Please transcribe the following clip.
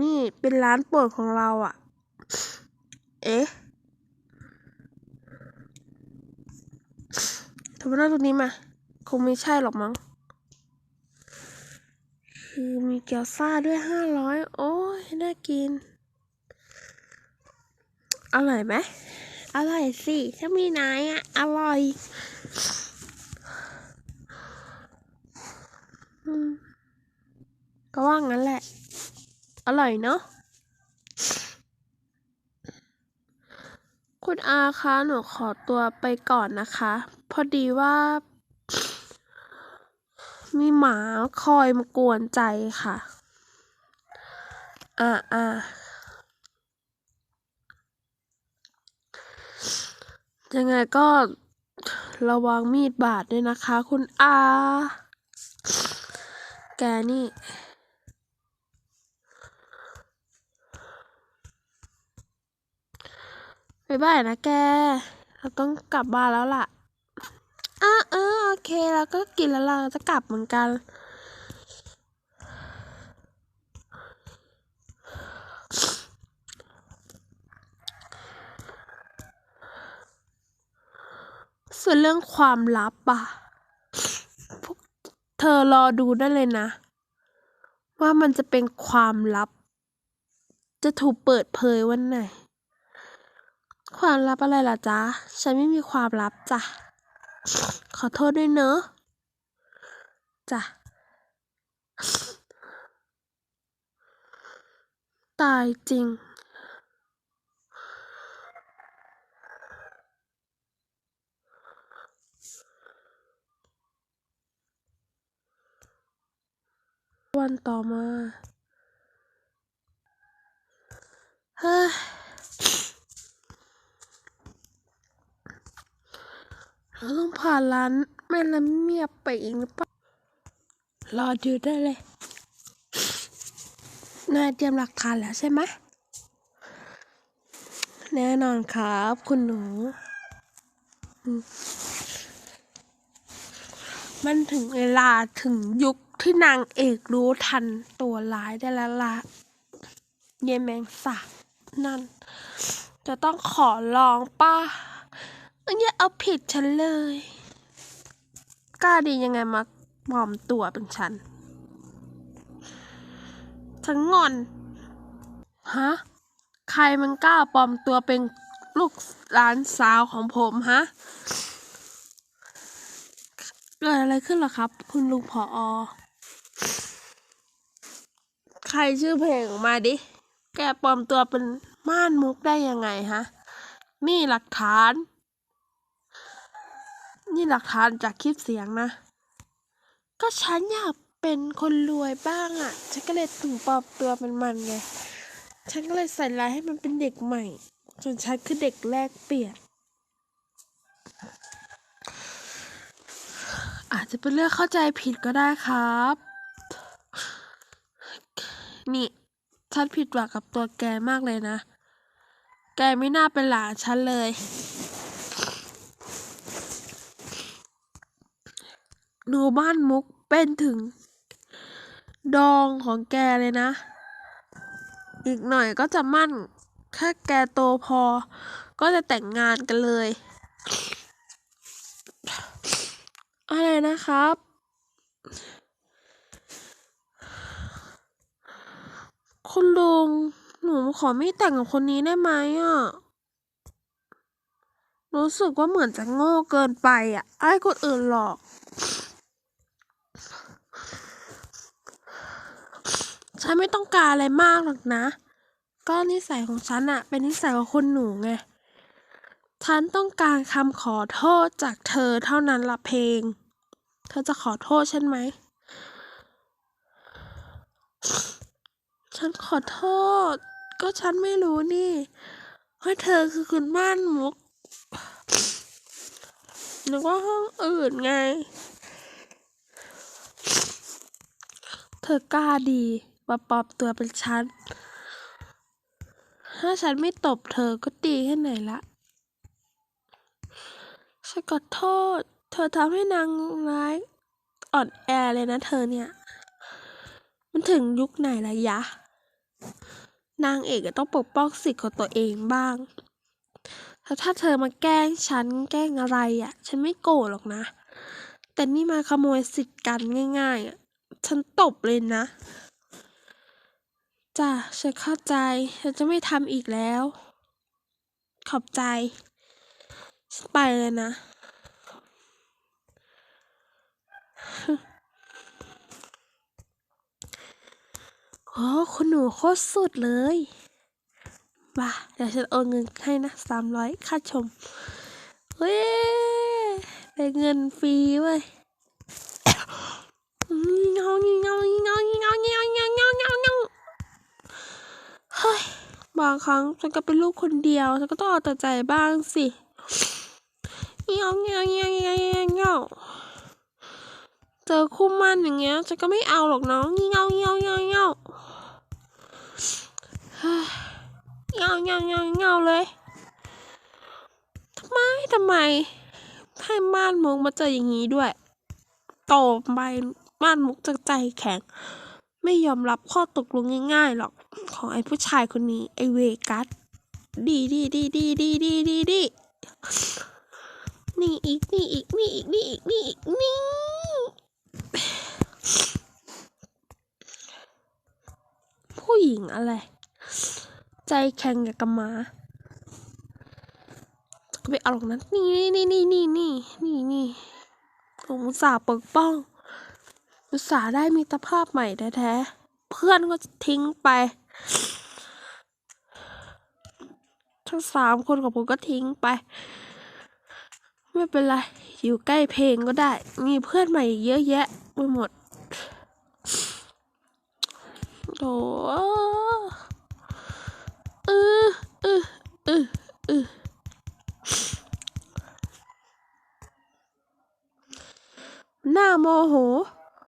นี่เป็นร้านโปรดของเราอะ เอ๊ะเธอมานั่งตรงนี้มา คงไม่ใช่หรอกมั้ง คือมีเกี๊ยวซ่าด้วยห้าร้อย โอ้ย น่ากิน อร่อยไหม อร่อยสิ ถ้ามีนายอะ อร่อยก็ว่างั้นแหละ อร่อยเนาะคุณอาคะหนูขอตัวไปก่อนนะคะ พอดีว่า มีหมาคอยมากวนใจค่ะ อ่าอ่ายังไงก็ระวังมีดบาดด้วยนะคะ คุณอา แกนี่ บ๊ายบายนะแก เราต้องกลับบ้านแล้วล่ะอะเออโอเคเราก็กินแล้วเราจะกลับเหมือนกัน ส่วนเรื่องความลับอะพวกเธอรอดูได้เลยนะ ว่ามันจะเป็นความลับ จะถูกเปิดเผยวันไหน ความลับอะไรล่ะจ๊ะ ฉันไม่มีความลับจ้ะ ขอโทษด้วยเนอะจ้ะ ตายจริง วันต่อมา เฮ้ย เราต้อง ผ่านร้านแม่ละเมียบไปอีกหรือเปล่ารอดูได้เลย นายเตรียมหลักฐานแล้วใช่ไหม แน่นอนครับ คุณหนู มันถึงเวลาถึงยุคที่นางเอกรู้ทันตัวร้ายได้แล้วล่ะ เยายแมงสาบนั่น จะต้องขอลองป้า อย่าเอาผิดฉันเลย กล้าดียังไงมาปลอมตัวเป็นฉัน ฉันงอน ฮะ ใครมันกล้าปลอมตัวเป็นลูกหลานสาวของผมฮะ เกิดอะไรขึ้นหรอครับ คุณลุงผออ ใครชื่อเพลงออกมาดิ แกปลอมตัวเป็นม่านมุกได้ยังไงฮะนี่หลักฐาน นี่หลักฐานจากคลิปเสียงนะ ก็ฉันอยากเป็นคนรวยบ้างอะ่ะ ฉันก็เลยถึงปลอมตัวเป็นมันไง ฉันก็เลยใส่ร้ายให้มันเป็นเด็กใหม่ จนฉันคือเด็กแรกเปลี่ยนอาจจะเป็นเรื่องเข้าใจผิดก็ได้ครับ นี่ ฉันผิดหวังกับตัวแกมากเลยนะ แกไม่น่าเป็นหลานฉันเลย หนูบ้านมุกเป็นถึง ดองของแกเลยนะ อีกหน่อยก็จะมั่น ถ้าแกโตพอ ก็จะแต่งงานกันเลย อะไรนะครับ คุณลุง หนูขอไม่แต่งกับคนนี้ได้ไหมอะรู้สึกว่าเหมือนจะโง่เกินไปอะ ไอ้คนอื่นหลอก ฉันไม่ต้องการอะไรมากหรอกนะ ก็นิสัยของฉันอะเป็นนิสัยของคนหนูไง ฉันต้องการคำขอโทษจากเธอเท่านั้นละเพลง เธอจะขอโทษฉันไหม ฉันขอโทษ ก็ฉันไม่รู้นี่ว่าเธอคือคุณม่านมุกนึกว่าห้องอื่นไง เธอกล้าดี มาปลอมตัวเป็นฉัน ถ้าฉันไม่ตบเธอก็ดีแค่ไหนละ ฉันขอโทษ เธอทำให้นางร้ายอ่อนแอเลยนะเธอเนี่ย มันถึงยุคไหนละยะ นางเอกก็ต้องปกป้องสิทธิ์ของตัวเองบ้างแล้วถ้าเธอมาแกล้งฉันแกล้งอะไรอะ่ะ ฉันไม่โกรธหรอกนะ แต่นี่มาขโมยสิทธิ์กันง่ายๆอะ่ะ ฉันตบเลยนะ จ้ะฉันเข้าใจ ฉันจะไม่ทำอีกแล้ว ขอบใจ ฉันไปเลยนะ โอ้คุณหนูโคตรสุดเลยมาเดี๋ยวฉันโอนเงินให้นะสามร้อยค่าชม เฮ้ยได้เงินฟรีเว้ย บางครั้งฉันก็เป็นลูกคนเดียว ฉันก็ต้องเอาแต่ใจบ้างสิเงาเงาเงาเงาเงาเงาเจอคู่มั่นอย่างเงี้ย ฉันก็ไม่เอาหรอกน้องเงาเงาเงาเงาเฮ้ยเงาเงาเงาเงาเลยทำไมทำไมให้ม่านมุกมาเจออย่างนี้ด้วยโตไปม่านมุกจะใจแข็ง ไม่ยอมรับข้อตกลงง่ายๆหรอก ของไอ้ผู้ชายคนนี้ ไอ้เวกัสดีดีดีดีดีดีดีดีนี่อีกนี่อีกนี่อีกนี่อีกนี่อีกนี่ผู้หญิงอะไร ใจแข็งกับกมาก็ไปเอาหรอกนั้นนี่นี่นี่นี่นี่นี่นี่ผมอุตส่าห์ปกป้องอุตส่าห์ได้มิตภาพใหม่แท้ๆเพื่อนก็ทิ้งไป ทั้งสามคนของผมก็ทิ้งไป ไม่เป็นไร อยู่ใกล้เพลงก็ได้ มีเพื่อนใหม่เยอะแยะไปหมดโถ